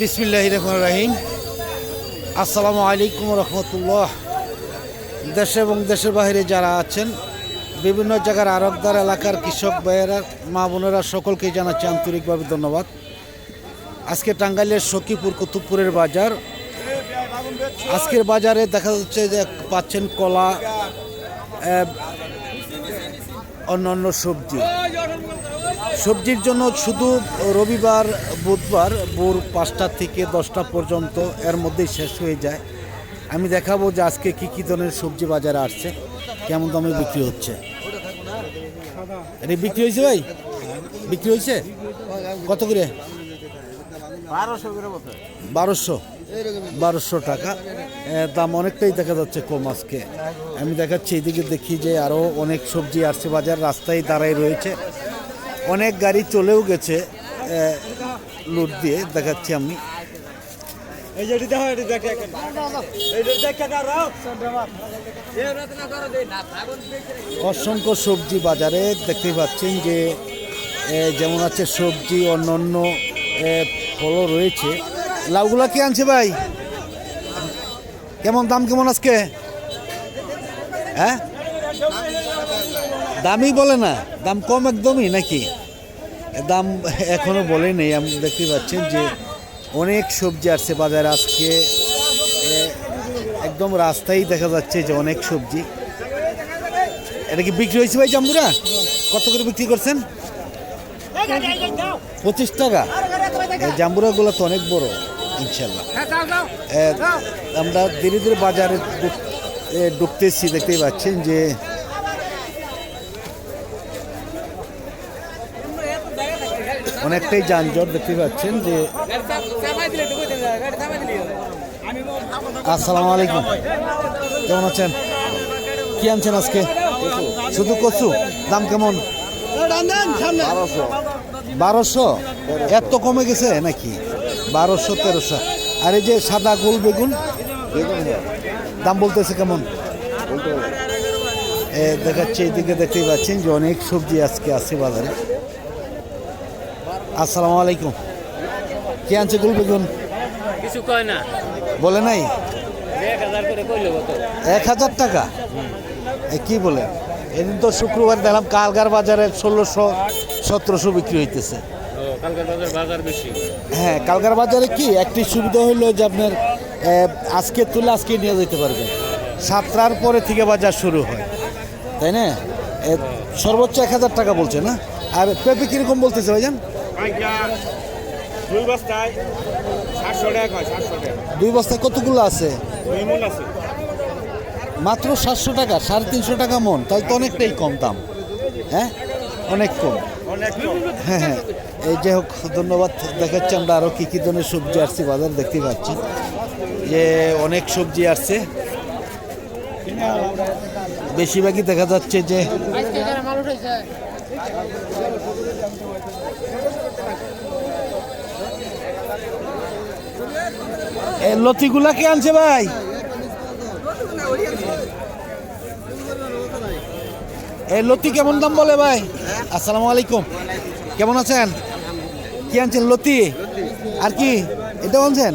বিসমিল্লাহ রহমান রাহিম। আসসালামু আলাইকুম রহমতুল্লাহ। দেশে এবং দেশের বাইরে যারা আছেন, বিভিন্ন জায়গার আরবদার এলাকার কৃষক ভাইয়েরা, মা বোনেরা সকলকে জানাচ্ছি আন্তরিকভাবে ধন্যবাদ। আজকে টাঙ্গাইলের সখীপুর কুতুবপুরের বাজার। আজকের বাজারে দেখা যাচ্ছে যে পাচ্ছেন কলা অন্যান্য সবজি। সবজির জন্য শুধু রবিবার বুধবার ভোর পাঁচটা থেকে দশটা পর্যন্ত এর মধ্যেই শেষ হয়ে যায়। আমি দেখাবো যে আজকে কী কী ধরনের সবজি বাজারে আসছে কেমন দামে বিক্রি হচ্ছে। এটা বিক্রি হয়েছে ভাই? বিক্রি হয়েছে? কত করে? বারোশো বারোশো? টাকা। দাম অনেকটাই দেখা যাচ্ছে কম আজকে। আমি দেখাচ্ছি এদিকে দেখি যে আরও অনেক সবজি আসছে বাজার রাস্তায় দাঁড়ায় রয়েছে। অনেক গাড়ি চলেও গেছে লুট দিয়ে দেখাচ্ছি আমি। অসংখ্য সবজি বাজারে দেখতে পাচ্ছেন যে যেমন আছে সবজি অন্যান্য এ, ফলও রয়েছে। লাউগুলা কি আনছে ভাই? কেমন দাম কেমন আজকে? হ্যাঁ? দামই বলে না, দাম কম একদমই নাকি? দাম এখনও বলে নেই, আমি, দেখতে পাচ্ছেন যে অনেক সবজি আসছে বাজারে আজকে। একদম রাস্তায় দেখা যাচ্ছে যে অনেক সবজি। এটা কি বিক্রি হয়েছে ভাই জাম্বুরা? কত করে বিক্রি করছেন? পঁচিশ টাকা। জাম্বুরাগুলো তো অনেক বড় ইনশাল্লাহ আমরা ধীরে ধীরে বাজারে ঢুকতেছি, দেখতেই পাচ্ছেন যে অনেকটাই যানজট দেখতে পাচ্ছেন যে আসসালামু আলাইকুম। কেমন আছেন? কি আনছেন আজকে? শুধু কচু? দাম কেমন? বারোশো। এত কমে গেছে নাকি? বারোশো, তেরোশো। আর এই যে সাদা গোল বেগুন, দাম বলতেছে কেমন? দেখাচ্ছে এইদিকে দেখতেই পাচ্ছেন যে অনেক সবজি আজকে আছে বাজারে। আসসালামু আলাইকুম। কি আনছে গোল বেগুন কিছু কয় না। বলে নাই? এক হাজার টাকা? কি বলে? এদিন তো শুক্রবার দেখলাম কালগার বাজারে ষোলোশো সতেরোশো বিক্রি হইতেছে। হ্যাঁ কালগার বাজারে কি? একটি সুবিধা হলো যে আপনার আজকে তুলে আজকে নিয়ে যেতে পারবেন। সাতটার পরে থেকে বাজার শুরু হয়। তাই না? সর্বোচ্চ এক হাজার টাকা বলছে না? আর পেঁপে কীরকম বলতেছে ভাইজান? দুই বস্তায় সাতশো টাকা সাতশো টাকা। দুই বস্তায় কতগুলো আছে? আছে। মাত্র সাতশো টাকা সাড়ে তিনশো টাকা মন তাহলে তো অনেকটাই কম দাম। হ্যাঁ? অনেক কম। অনেক কম। হ্যাঁ হ্যাঁ। এই যে হোক ধন্যবাদ দেখাচ্ছি আমরা আরও কী কী ধরনের সবজি আসছে বাজার দেখতে পাচ্ছি। যে অনেক সবজি আসছে। বেশিরভাগই দেখা যাচ্ছে যে লতিগুলা কে আনছে ভাই? এই লতি কেমন দাম বলে ভাই? আসসালামু আলাইকুম। কেমন আছেন? কি আনছেন লতি? আর কি? এটা আনছেন?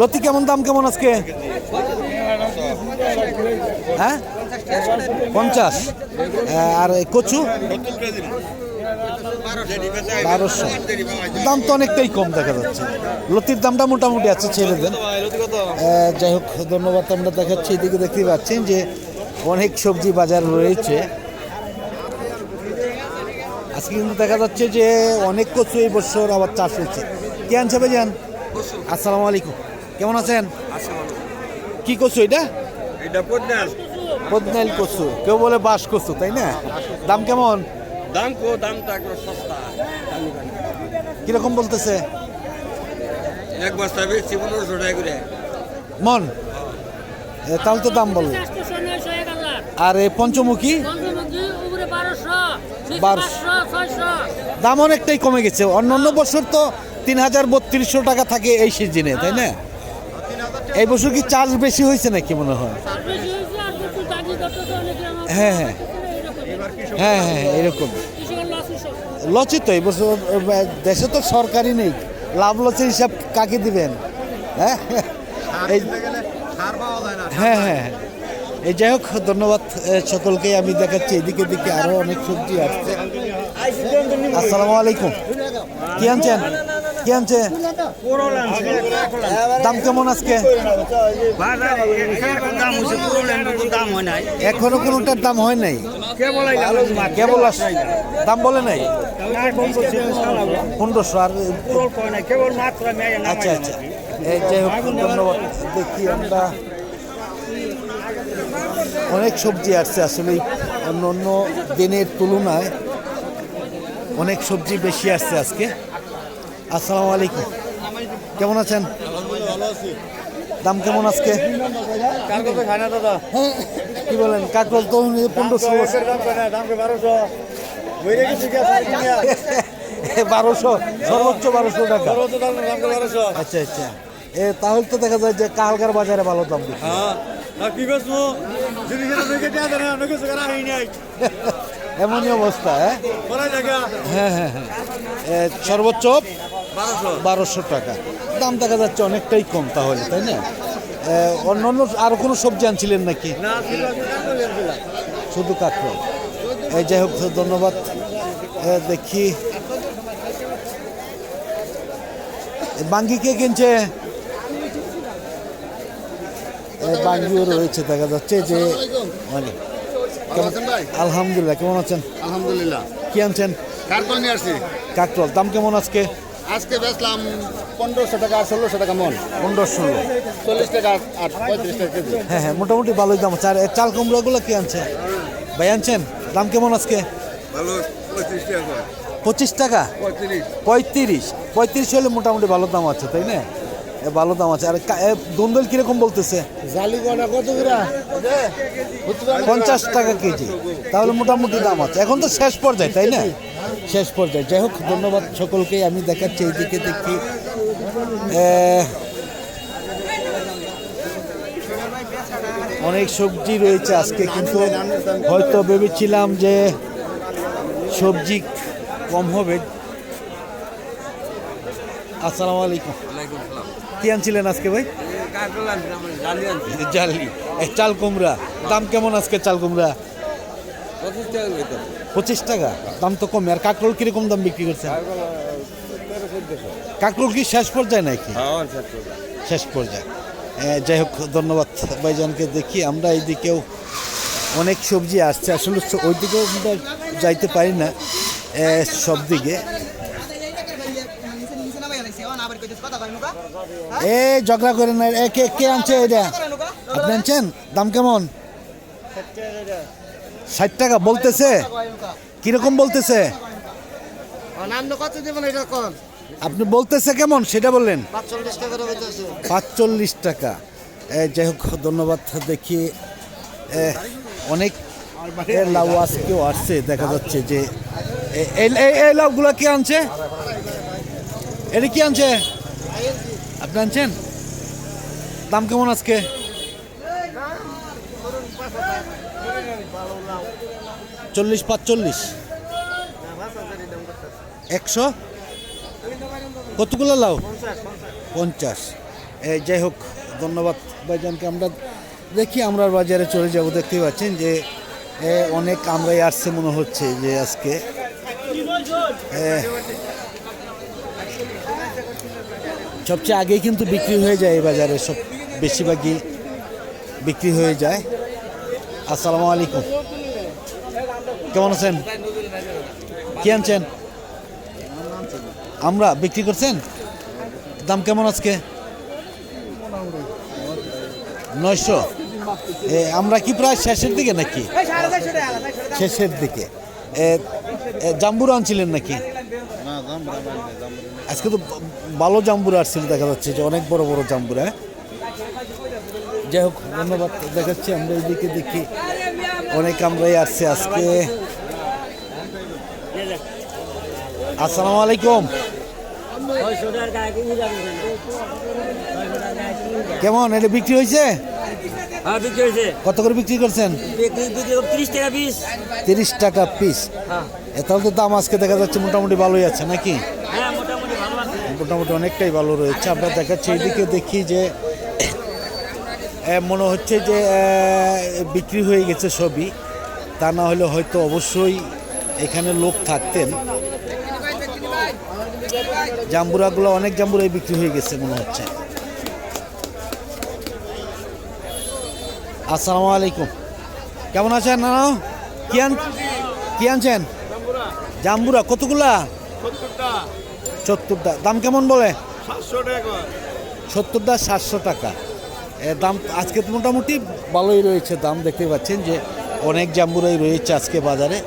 লতি কেমন দাম, কেমন আজকে? হ্যাঁ? পঞ্চাশ। আর কচু? বারোশো। দাম তো অনেকটাই কম দেখা যাচ্ছে। লতির দামটা মোটামুটি আছে ছেড়ে দেন যাই হোক ধন্যবাদ আমরা দেখাচ্ছি। এদিকে দেখতে পাচ্ছেন যে অনেক সবজি বাজার রয়েছে। আজকে কিন্তু দেখা যাচ্ছে যে অনেক কচু এই বছর আবার চাষ হয়েছে কে আনছে ভাইজান? আসসালামু আলাইকুম। কেমন আছেন? কি কচু এটা? এটা কচু। কেউ বলে বাঁশ কচু তাই না? দাম কেমন? দাম কো দামটা একটু সস্তা। কীরকম বলতেছে? এক বস্তা বেশি পনেরোশো টাকা করে। মন? তাহলে তো দাম বলল আর পঞ্চমুখী? দাম অনেকটাই কমে গেছে। অন্যান্য বছর তো তিন হাজার বত্রিশশো টাকা থাকে এই সিজনে তাই না? এই বছর কি চার্জ বেশি হয়েছে নাকি মনে হয়? হ্যাঁ হ্যাঁ। হ্যাঁ হ্যাঁ এরকম। লস হিসেবে লচিত বছর দেশে তো সরকারি নেই। লাভ লসের হিসাব কাকে দিবেন? হ্যাঁ? এই হ্যাঁ হ্যাঁ এই যাই হোক ধন্যবাদ সকলকে। আমি দেখাচ্ছি এদিকে দিকে আরও অনেক সবজি আসছে। আসসালামু আলাইকুম। কি আনছেন? কি দাম কেমন আজকে? এখনও কোনোটার দাম হয় নাই। কেবল দাম বলে নাই? পনেরোশো আর আচ্ছা আচ্ছা। এই যাই হোক, ধন্যবাদ। দেখি আমরা। অনেক সবজি আসছে আসলে অন্য অন্য দিনের তুলনায় অনেক সবজি বেশি আসছে আজকে। আসসালামু আলাইকুম। কেমন আছেন? দাম কেমন আজকে? কি বলেন কাকরল তো পনেরো ষোলো? বারোশো সর্বোচ্চ বারোশো টাকা। আচ্ছা আচ্ছা। এ তাহলে তো দেখা যায় যে কালকার বাজারে ভালো দাম। এমনই অবস্থা হ্যাঁ? হ্যাঁ হ্যাঁ হ্যাঁ। সর্বোচ্চ? বারোশো? টাকা। দাম দেখা যাচ্ছে অনেকটাই কম তাহলে তাই না? অন্য অন্য আরও কোনো সবজি আনছিলেন নাকি? শুধু কাঁকড় এই যাই হোক ধন্যবাদ। দেখি। বাঙ্গি কে কিনছে? বাঙ্গিও রয়েছে দেখা যাচ্ছে যে মানে আলহামদুলিল্লাহ কেমন আছেন? আলহামদুলিল্লাহ। কি আনছেন? কাকরল। দাম কেমন আজকে? আজকে বেচলাম পনেরোশো টাকা আর ষোলোশো টাকা মন। পনেরো ষোলো। চল্লিশ টাকা আর পঁয়ত্রিশ টাকা কেজি। হ্যাঁ হ্যাঁ মোটামুটি ভালোই দাম। আছে আর এ চাল কুমড়োগুলো কি আনছেন? ভাই আনছেন? দাম কেমন আজকে? ভালো পঁয়ত্রিশ টাকা পঁচিশ টাকা? পঁয়ত্রিশ। পঁয়ত্রিশ। হলে মোটামুটি ভালো দাম আছে তাই না? এ ভালো দাম আছে। আর দুন্দল কীরকম বলতেছে? পঞ্চাশ টাকা কেজি। তাহলে মোটামুটি দাম আছে। এখন তো শেষ পর্যায়ে তাই না? শেষ পর্যায়ে। যাই হোক ধন্যবাদ সকলকে। আমি দেখাচ্ছি এইদিকে দেখি। অনেক সবজি রয়েছে আজকে কিন্তু হয়তো ভেবেছিলাম যে সবজি কম হবে। আসসালামু আলাইকুম। কি আনছিলেন আজকে ভাই? জালি চাল কুমড়া। দাম কেমন আজকে চাল কুমড়া? পঁচিশ টাকা দাম তো কমে। আর কাকরোল কীরকম দাম বিক্রি করছে কাকরোল কি শেষ পর্যায়ে নাকি? শেষ পর্যায়ে। যাই হোক ধন্যবাদ ভাইজানকে দেখি। আমরা এইদিকেও অনেক সবজি আসছে। আসলে স- ওই দিকেও আমরা যাইতে পারি না সব দিকে। এ ঝগড়া করে না। কে কে আনছে এটা আপনি আনছেন? দাম কেমন? ষাট টাকা বলতেছে? কীরকম বলতেছে? আপনি বলতেছে কেমন? সেটা বললেন। পাঁচচল্লিশ টাকা যাই হোক ধন্যবাদ দেখি। অনেক লাউ আজকেও আসছে দেখা যাচ্ছে যে এই লাউগুলো কি আনছে? এটা কি আনছে? আপনি আনছেন? দাম কেমন আজকে? চল্লিশ পাঁচচল্লিশ। একশো? কতগুলো লাউ পঞ্চাশ। এই যাই হোক, ধন্যবাদ ভাইজানকে। আমরা দেখি আমরা বাজারে চলে যাব দেখতে পাচ্ছেন যে অনেক আমরাই আসছে মনে হচ্ছে যে আজকে। সবচেয়ে আগে কিন্তু বিক্রি হয়ে যায় এই বাজারে, সব বেশিরভাগই বিক্রি হয়ে যায়। আসসালামু আলাইকুম। কেমন আছেন? কি আনছেন? আমরা বিক্রি করছেন? দাম কেমন আজকে? নয়শো। আমরা কি প্রায় শেষের দিকে নাকি? শেষের দিকে। জাম্বুরা আনছিলেন নাকি? আজকে তো ভালো জাম্বুরা আসছিল দেখা যাচ্ছে যে অনেক বড় বড় জাম্বুরা। হ্যাঁ? যাই হোক ধন্যবাদ দেখাচ্ছি আমরা এইদিকে দেখি অনেক আমরাই আসছে আজকে। আসসালামু আলাইকুম। কেমন এটা বিক্রি হয়েছে? হ্যাঁ কত করে বিক্রি করছেন? ত্রিশ টাকা পিস। পিস। হ্যাঁ। তাহলে তো দাম আজকে দেখা যাচ্ছে মোটামুটি ভালোই আছে নাকি? হ্যাঁ মোটামুটি অনেকটাই ভালো রয়েছে। আমরা দেখাচ্ছি এদিকে দেখি যে মনে হচ্ছে যে বিক্রি হয়ে গেছে সবই। তা না হলে হয়তো অবশ্যই এখানে লোক থাকতেন। জাম্বুরাগুলো অনেক জাম্বুরাই বিক্রি হয়ে গেছে মনে হচ্ছে। আসসালামু আলাইকুম। কেমন আছেন নানা? কি আন কি আনছেন? জাম্বুরা কতগুলা? সত্তরটা। দাম কেমন বলে? সত্তরটা সাতশো টাকা। দাম আজকে মোটামুটি ভালোই রয়েছে, দাম দেখতে পাচ্ছেন যে অনেক জাম্বুরাই রয়েছে আজকে বাজারে।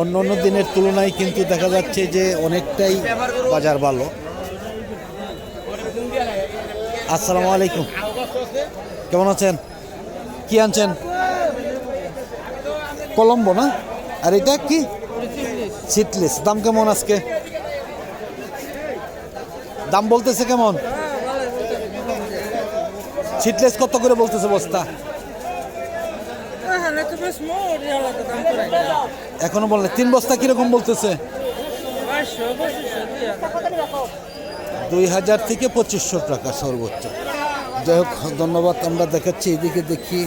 অন্য অন্য দিনের তুলনায় কিন্তু দেখা যাচ্ছে যে অনেকটাই বাজার ভালো। আসসালামু আলাইকুম। কেমন আছেন? কি আনছেন? কলম্বো না? আর এটা কি? সিটলেস দাম কেমন আজকে? দাম বলতেছে কেমন? সিটলেস কত করে বলতেছে বস্তা? এখনও বললে তিন বস্তা কীরকম বলতেছে? দুই হাজার থেকে পঁচিশশো টাকা সর্বোচ্চ। যাই হোক ধন্যবাদ আমরা দেখাচ্ছি এদিকে দেখি।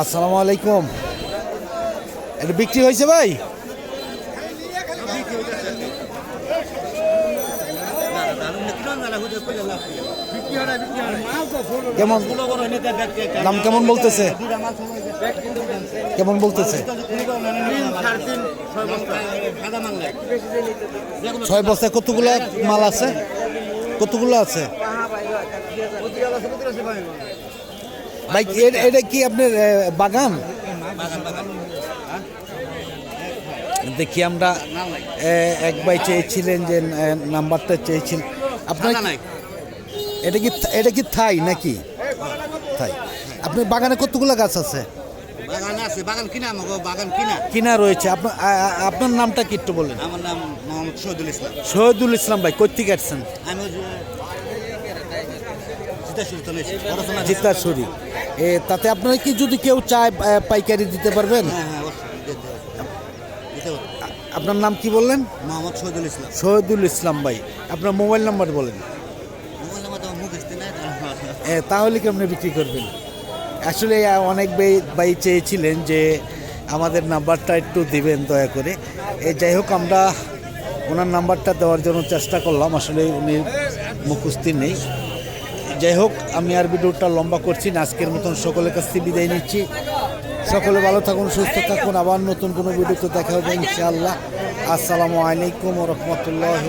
আসসালামু আলাইকুম। এটা বিক্রি হয়েছে ভাই? কেমন? দাম কেমন বলতেছে? কেমন বলতেছে? ছয় বস্তায় কতগুলো মাল আছে? কতগুলো আছে? ভাই এটা কি আপনার বাগান? দেখি আমরা এক ভাই চেয়েছিলেন যে নাম্বারটা চেয়েছিলেন আপনার এটা কি এটা কি থাই নাকি? থাই। আপনার বাগানে কতগুলো গাছ আছে? বাগান আছে বাগান কিনা আমাকে বাগান কিনা। কিনা রয়েছে। আপনার আপনার নামটা কি একটু বলেন। আমার নাম মোহাম্মদ শহীদুল ইসলাম। শহীদুল ইসলাম ভাই আমি জিতাসুরি এ তাতে আপনারা কি যদি কেউ চায় পাইকারি দিতে পারবেন? হ্যাঁ হ্যাঁ অবশ্যই দিতে হবে। দিতে হবে। আপনার নাম কি বললেন? মোহাম্মদ শহীদুল ইসলাম। শহীদুল ইসলাম ভাই আপনার মোবাইল নাম্বার বলেন তাহলে কেমন বিক্রি করবেন? আসলে অনেক ভাই চেয়েছিলেন যে আমাদের নাম্বারটা একটু দিবেন দয়া করে। এ যাই হোক আমরা ওনার নাম্বারটা দেওয়ার জন্য চেষ্টা করলাম আসলে উনি মুখস্থি নেই। যাই হোক আমি আর ভিডিওটা লম্বা করছি না আজকের মতন সকলের কাছ থেকে বিদায় নিচ্ছি। সকলে ভালো থাকুন, সুস্থ থাকুন, আবার নতুন কোনো ভিডিওতে দেখা হবে ইনশাআল্লাহ। আসসালামু আলাইকুম রহমতুল্লাহ